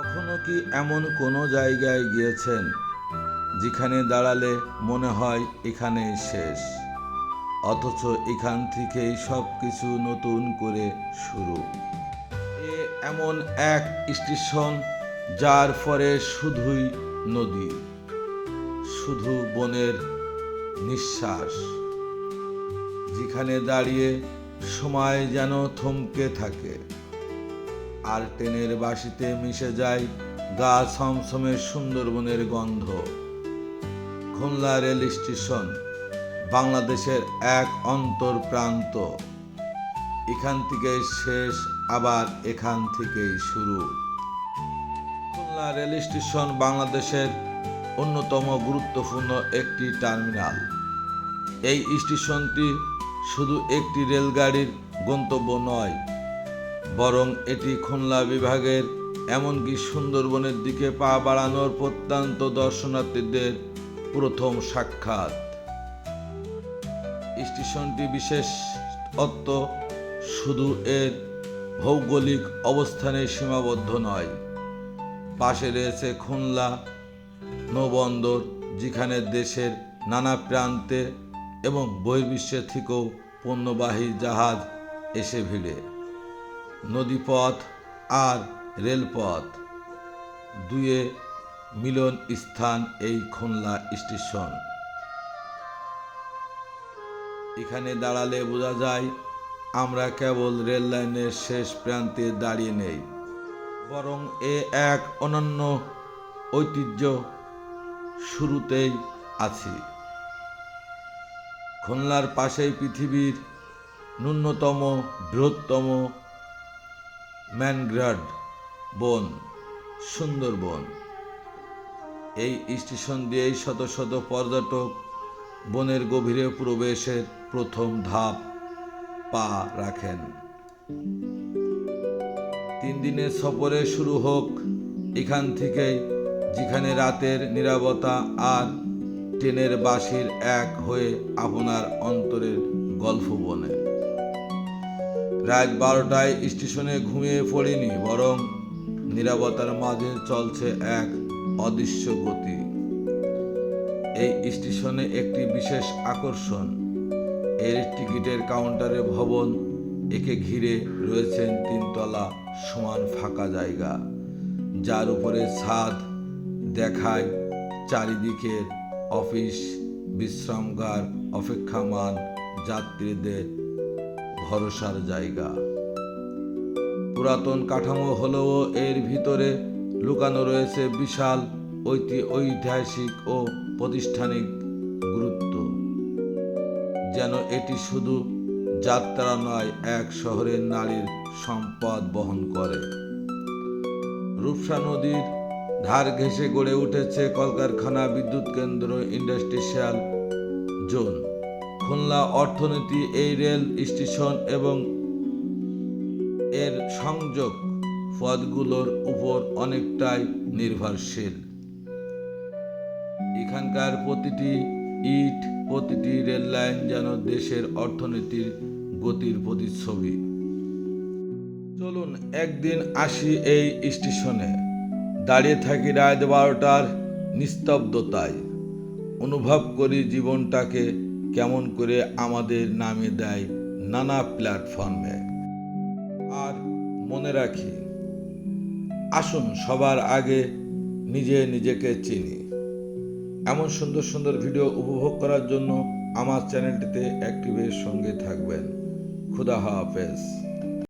কখনো কি এমন কোনো জায়গায় গিয়েছেন যেখানে দাঁড়ালে মনে হয় এখানেই শেষ? অথচ এখান থেকেই সব কিছু নতুন করে শুরু। এ এমন এক স্টেশন যার পরে শুধুই নদী, শুধু বনের নিঃশ্বাস, যেখানে দাঁড়িয়ে সময় যেন থমকে থাকে। আর ট্রেনের বাসিতে মিশে যায় গা ছমছমে সুন্দরবনের গন্ধ। খুলনা রেল স্টেশন, বাংলাদেশের এক অন্তর প্রান্ত। এখান থেকে শেষ, আবার এখান থেকেই শুরু। খুলনা রেল স্টেশন বাংলাদেশের অন্যতম গুরুত্বপূর্ণ একটি টার্মিনাল। এই স্টেশনটি শুধু একটি রেলগাড়ির গন্তব্য নয় বরং এটি খুলনা বিভাগের এমনকি সুন্দরবনের দিকে পা বাড়ানোর প্রত্যন্ত দর্শনার্থীদের প্রথম সাক্ষাৎ। স্টেশনটি বিশেষ অত্য শুধু এর ভৌগোলিক অবস্থানে সীমাবদ্ধ নয়। পাশে রয়েছে খুলনা নৌবন্দর, যেখানে দেশের নানা প্রান্তে এবং বহির্বিশ্বের থেকেও পণ্যবাহী জাহাজ এসে ভিড়ে। নদীপথ আর রেলপথ। দুয়ে মিলন স্থান এই খুলনা স্টেশন। এখানে দাঁড়ালে বোঝা যায়, আমরা কেবল রেল লাইনের শেষ প্রান্তে দাঁড়িয়ে নেই। বরং এ এক অনন্য ঐতিহ্য শুরুতেই আছি। খুলনার পাশেই পৃথিবীর ন্যূনতম বৃহত্তম ম্যানগ্রাড বন, সুন্দরবন। এই স্টেশন দিয়েই শত শত পর্যটক বনের গভীরে প্রবেশের প্রথম ধাপ পা রাখেন। তিন দিনের সফরে শুরু হোক, এখান থেকেই যেখানে রাতের নিরাপত্তা আর ট্রেনের বাসির এক হয়ে আপনার অন্তরের গল্প বনে। রাত বারোটায় স্টেশনে ঘুমিয়ে পড়িনি, বরং নিরাপত্তার মাঝে চলছে এক অদৃশ্য গতি। এই স্টেশনে একটি বিশেষ আকর্ষণ। এর টিকিটের কাউন্টারে ভবন, একে ঘিরে রয়েছেন তিনতলা সমান ফাঁকা জায়গা। যার উপরে ছাদ দেখায় চারিদিকের অফিস বিশ্রামগার অপেক্ষামান যাত্রীদের ভরসার জায়গা। পুরাতন কাঠামো হলেও এর ভিতরে লুকানো রয়েছে বিশাল ঐতি ঐতিহাসিক ও প্রতিষ্ঠানিক গুরুত্ব। যেন এটি শুধু যাত্রা নয়, এক শহরের নারীর সম্পদ বহন করে। রূপসা নদীর ধার ঘেঁষে গড়ে উঠেছে কলকারখানা, বিদ্যুৎ কেন্দ্র, ইন্ডাস্ট্রিয়াল জোন। খুলনা অর্থনীতি, এই রেল স্টেশন এবং এর সংযোগ পথগুলোর উপর অনেকটাই নির্ভরশীল। এখানকার প্রতিটি ইট, প্রতিটি রেল লাইন যেন দেশের অর্থনীতির গতির প্রতিচ্ছবি। চলুন একদিন আসি এই স্টেশনে। দাঁড়িয়ে থাকি রাত বারোটার নিস্তব্ধতায়। অনুভব করি জীবনটাকে কেমন করে আমাদের নামে দেয় নানা প্ল্যাটফর্মে। আর মনে রাখি, আসুন সবার আগে নিজে নিজেকে চিনি। এমন সুন্দর সুন্দর ভিডিও উপভোগ করার জন্য আমার চ্যানেলটিতে অ্যাক্টিভের সঙ্গে থাকবেন। খুদা হাফেজ।